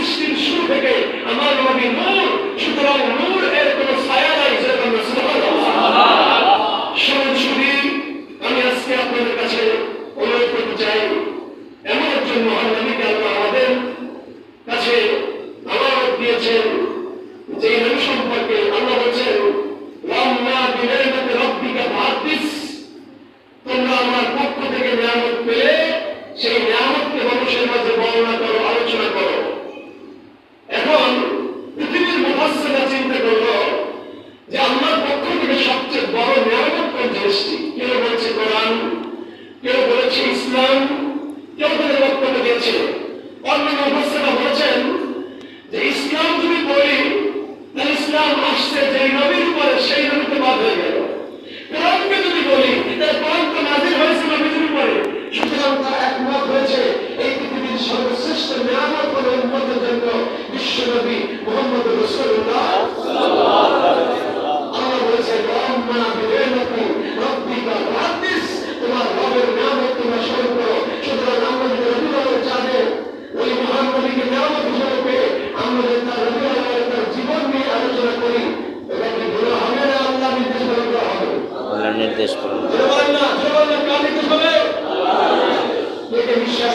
সৃষ্টির শুরু থেকে আমার নবী নূর ইসলাম কেউ কোনো বক্তব্য দিয়েছিল অন্য মহাসেবা বলেছেন যে ইসলাম তুমি বলি, তাহলে ইসলাম আসছে যে নবীর উপরে, সেই নবীতে বাদ হয়ে গেল। কোরআনকে যদি বলি, তাহলে কোরআন তো নাজির হয়ে নির্দেশ করুন। বিশ্বাস